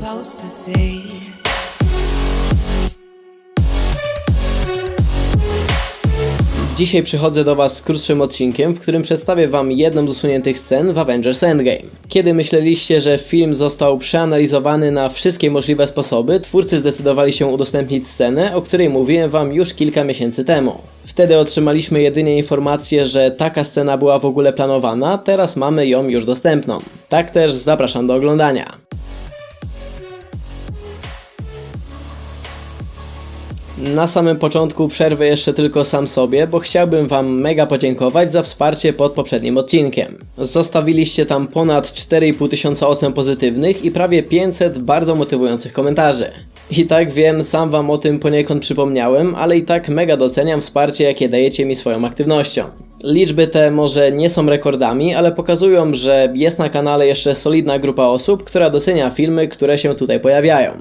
supposed to? Dzisiaj przychodzę do Was z krótszym odcinkiem, w którym przedstawię Wam jedną z usuniętych scen w Avengers Endgame. Kiedy myśleliście, że film został przeanalizowany na wszystkie możliwe sposoby, twórcy zdecydowali się udostępnić scenę, o której mówiłem Wam już kilka miesięcy temu. Wtedy otrzymaliśmy jedynie informację, że taka scena była w ogóle planowana, teraz mamy ją już dostępną. Tak też zapraszam do oglądania. Na samym początku przerwę jeszcze tylko sam sobie, bo chciałbym Wam mega podziękować za wsparcie pod poprzednim odcinkiem. Zostawiliście tam ponad 4,5 tysiąca ocen pozytywnych i prawie 500 bardzo motywujących komentarzy. I tak wiem, sam Wam o tym poniekąd przypomniałem, ale i tak mega doceniam wsparcie, jakie dajecie mi swoją aktywnością. Liczby te może nie są rekordami, ale pokazują, że jest na kanale jeszcze solidna grupa osób, która docenia filmy, które się tutaj pojawiają.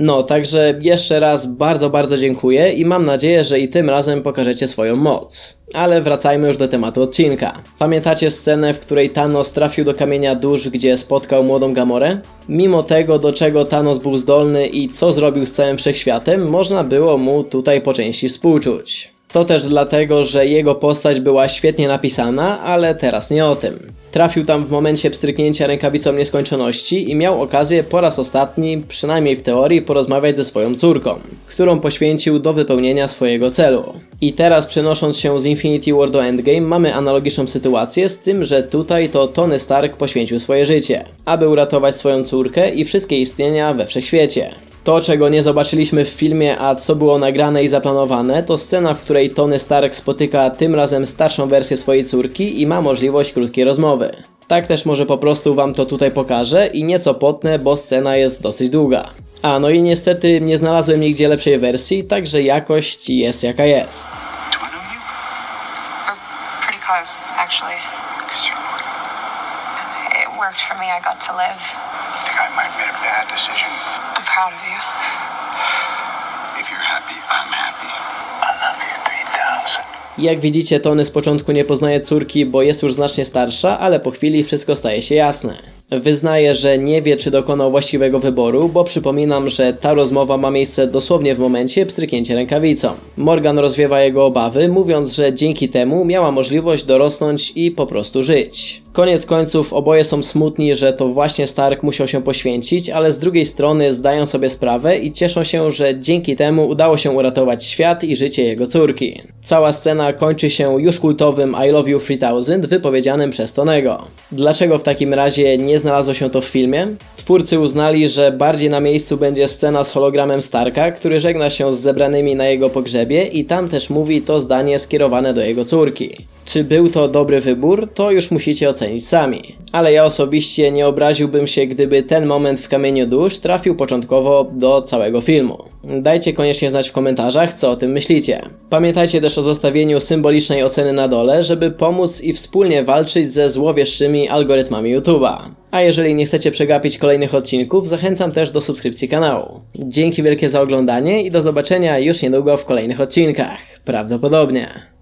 No, także jeszcze raz bardzo, bardzo dziękuję i mam nadzieję, że i tym razem pokażecie swoją moc. Ale wracajmy już do tematu odcinka. Pamiętacie scenę, w której Thanos trafił do kamienia dusz, gdzie spotkał młodą Gamorę? Mimo tego, do czego Thanos był zdolny i co zrobił z całym wszechświatem, można było mu tutaj po części współczuć. To też dlatego, że jego postać była świetnie napisana, ale teraz nie o tym. Trafił tam w momencie pstryknięcia rękawicą nieskończoności i miał okazję po raz ostatni, przynajmniej w teorii, porozmawiać ze swoją córką, którą poświęcił do wypełnienia swojego celu. I teraz przenosząc się z Infinity War do Endgame mamy analogiczną sytuację z tym, że tutaj to Tony Stark poświęcił swoje życie, aby uratować swoją córkę i wszystkie istnienia we wszechświecie. To, czego nie zobaczyliśmy w filmie, a co było nagrane i zaplanowane, to scena, w której Tony Stark spotyka tym razem starszą wersję swojej córki i ma możliwość krótkiej rozmowy. Tak też może po prostu wam to tutaj pokażę i nieco potnę, bo scena jest dosyć długa. A no i niestety nie znalazłem nigdzie lepszej wersji, także jakość jest jaka jest. Do I know you? We're pretty close, actually. Worked for me. I got to live. I think I might have made a bad decision. I'm proud of you. If you're happy, I'm happy. I love you 3000. Jak widzicie, Tony z początku nie poznaje córki, bo jest już znacznie starsza, ale po chwili wszystko staje się jasne. Wyznaje, że nie wie, czy dokonał właściwego wyboru, bo przypominam, że ta rozmowa ma miejsce dosłownie w momencie pstryknięcia rękawicą. Morgan rozwiewa jego obawy, mówiąc, że dzięki temu miała możliwość dorosnąć i po prostu żyć. Koniec końców oboje są smutni, że to właśnie Stark musiał się poświęcić, ale z drugiej strony zdają sobie sprawę i cieszą się, że dzięki temu udało się uratować świat i życie jego córki. Cała scena kończy się już kultowym I Love You 3000 wypowiedzianym przez Tonego. Dlaczego w takim razie nie znalazło się to w filmie? Twórcy uznali, że bardziej na miejscu będzie scena z hologramem Starka, który żegna się z zebranymi na jego pogrzebie i tam też mówi to zdanie skierowane do jego córki. Czy był to dobry wybór, to już musicie ocenić sami. Ale ja osobiście nie obraziłbym się, gdyby ten moment w kamieniu dusz trafił początkowo do całego filmu. Dajcie koniecznie znać w komentarzach, co o tym myślicie. Pamiętajcie też o zostawieniu symbolicznej oceny na dole, żeby pomóc i wspólnie walczyć ze złowieszczymi algorytmami YouTube'a. A jeżeli nie chcecie przegapić kolejnych odcinków, zachęcam też do subskrypcji kanału. Dzięki wielkie za oglądanie i do zobaczenia już niedługo w kolejnych odcinkach. Prawdopodobnie.